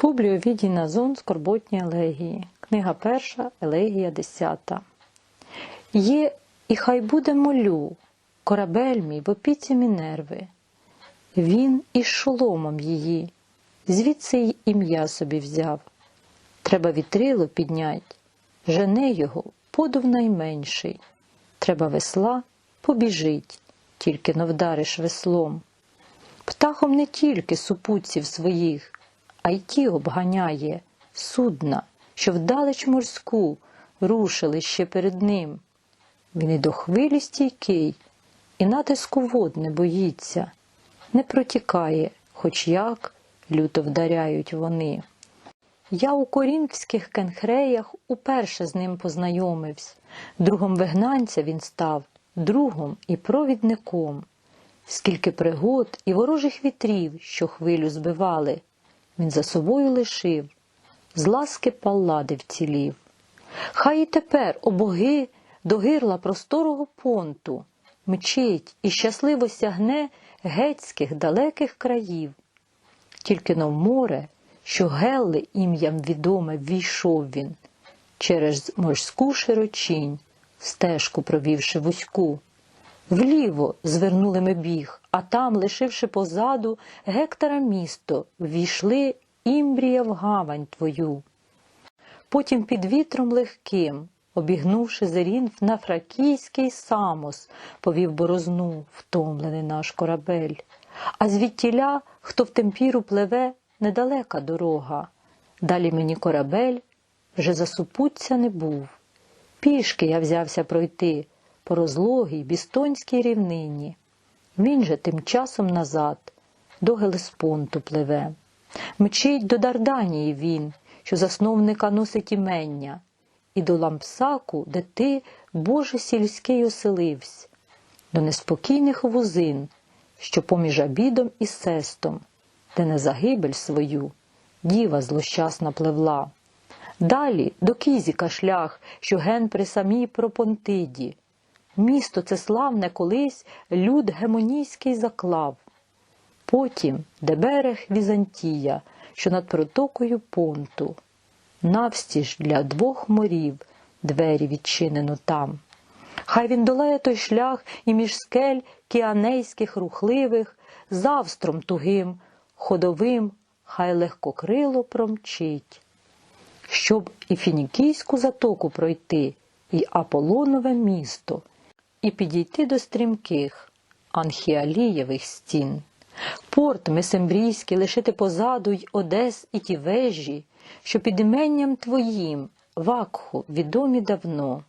Публій Овідій Назон Скорботні елегії. Книга перша, елегія десята. Є, і хай буде молю, корабель мій в опіці Мінерви. Він із шоломом її, звідси й ім'я собі взяв. Треба вітрило піднять, жене його подув найменший. Треба весла побіжить, тільки но вдариш веслом. Птахом не тільки супутців своїх, а й ті обганяє судна, що вдалеч морську рушили ще перед ним. Він і до хвилі стійкий, і натиску вод не боїться, не протікає, хоч як люто вдаряють вони. Я у корінфських кенхреях уперше з ним познайомився. Другом вигнанця він став, другом і провідником. Скільки пригод і ворожих вітрів, що хвилю збивали, він за собою лишив, з ласки паллади вцілів. Хай і тепер, о боги, до гирла просторого понту мчить і щасливо сягне гетських далеких країв. Тільки на море, що Гелли ім'ям відоме ввійшов він, через морську широчінь, стежку провівши вузьку. Вліво звернули ми біг, а там, лишивши позаду гектара місто, ввійшли імбрія в гавань твою. Потім під вітром легким, обігнувши зерінф на фракійський самос, повів борозну втомлений наш корабель. А звідтіля, хто в темпіру пливе, недалека дорога. Далі мені корабель вже засупуться не був. Пішки я взявся пройти по розлогій бістонській рівнині. Він же тим часом назад до Гелеспонту пливе. Мчить до Дарданії він, що засновника носить імення, і до Лампсаку, де ти, Боже сільський, оселивсь, до неспокійних вузин, що поміж обідом і сестом, де на загибель свою діва злощасна пливла. Далі до Кізіка шлях, що ген при самій Пропонтиді. Місто це славне колись люд гемонійський заклав. Потім, де берег Візантія, що над протокою понту, навстіж для двох морів двері відчинено там. Хай він долає той шлях і між скель кіанейських рухливих, завстром тугим, ходовим, хай легкокрило промчить. Щоб і фінікійську затоку пройти, і Аполонове місто, і підійти до стрімких анхіалієвих стін. Порт Месембрійський лишити позаду й Одес і ті вежі, що під іменням твоїм, Вакху, відомі давно,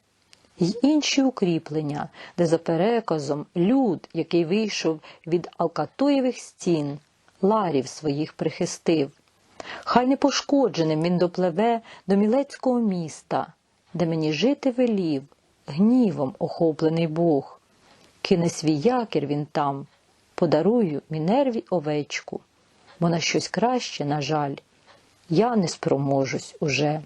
й інші укріплення, де за переказом люд, який вийшов від Алкатоєвих стін, ларів своїх прихистив. Хай непошкодженим він допливе до мілецького міста, де мені жити велів, гнівом охоплений Бог. Кине свій якір він там, подарую Мінерві овечку, бо на щось краще, на жаль, я не спроможусь уже.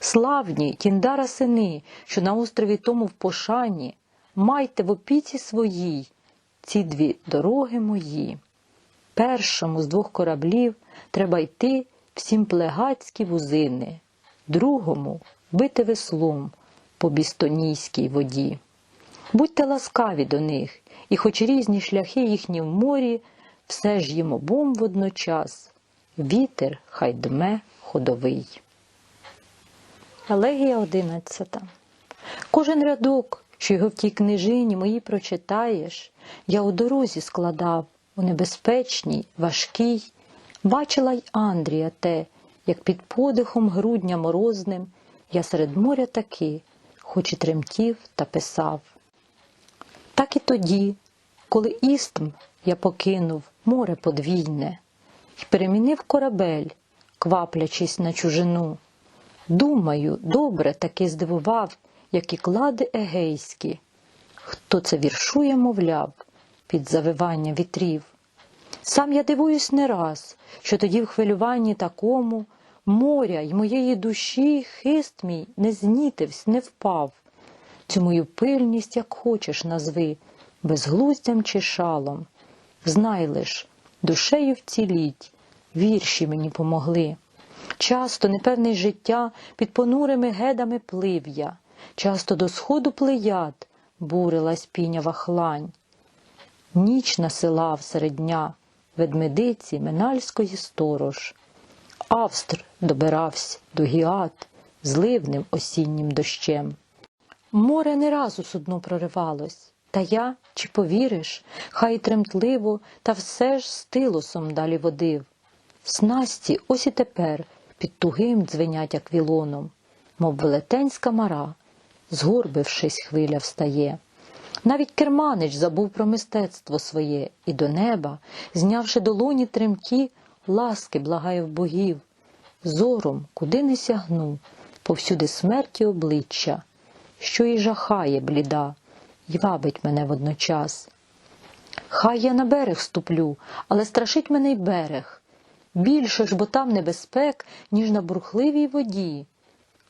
Славні тіндара сини, що на острові тому в пошані, майте в опіці своїй ці дві дороги мої. Першому з двох кораблів треба йти в сімплегацькі вузини, другому бити веслом по бістонійській воді. Будьте ласкаві до них, і хоч різні шляхи їхні в морі, все ж їм обом водночас, вітер хай дме ходовий. Елегія одинадцята. Кожен рядок, що його в тій книжині моїй прочитаєш, я у дорозі складав, у небезпечній, важкій, бачила й Андрія те, як під подихом грудня морозним я серед моря таки, хоч і тремтів та писав. Так і тоді, коли істм я покинув море подвійне й перемінив корабель, кваплячись на чужину. Думаю, добре таки здивував, як і клади егейські, хто це віршує, мовляв, під завивання вітрів. Сам я дивуюсь не раз, що тоді в хвилюванні такому моря й моєї душі хист мій не знітивсь, не впав. Цю мою пильність, як хочеш, назви, безглуздям чи шалом. Знай лиш, душею вціліть, вірші мені помогли. Часто непевний життя під понурими гедами плив я, часто до сходу плеяд бурилась пінява хлань. Ніч насилав серед дня ведмедиці Менальської сторож. Австр добирався до гіат зливним осіннім дощем. Море не раз у судно проривалось, та я, чи повіриш, хай тремтливо, та все ж стилосом далі водив. Снасті ось і тепер під тугим дзвенять аквілоном, мов велетенська мара, згорбившись, хвиля встає. Навіть керманич забув про мистецтво своє і до неба, знявши долоні тремті, ласки благає в богів. Зором, куди не сягну, повсюди смерті обличчя, що і жахає бліда, й вабить мене водночас. Хай я на берег ступлю, але страшить мене й берег. Більше ж, бо там небезпек, ніж на бурхливій воді.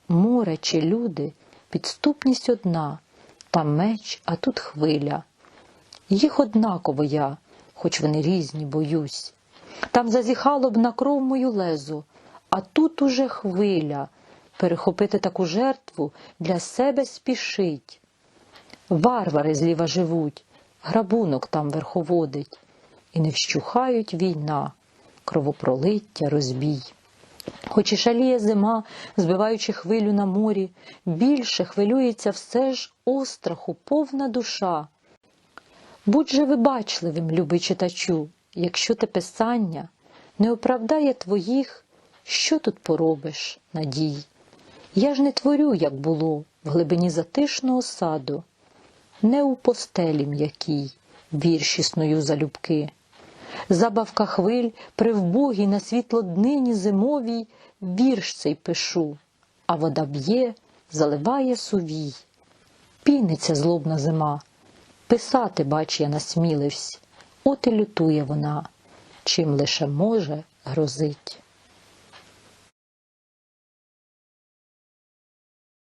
Море чи люди, підступність одна, там меч, а тут хвиля. Їх однаково я, хоч вони різні, боюсь. Там зазіхало б на кров мою лезу, а тут уже хвиля. Перехопити таку жертву для себе спішить. Варвари зліва живуть, грабунок там верховодить, і не вщухають війна, кровопролиття, розбій. Хоч і шаліє зима, збиваючи хвилю на морі, більше хвилюється все ж остраху, повна душа. Будь же вибачливим, любий читачу, якщо те писання не оправдає твоїх, що тут поробиш, надій? Я ж не творю, як було, в глибині затишного саду, не у постелі м'якій, вірші сною залюбки. Забавка хвиль при вбогій на світло днині зимовій вірш цей пишу, а вода б'є, заливає сувій. Піниться злобна зима, писати, бач, я насміливсь, от і лютує вона, чим лише може грозить.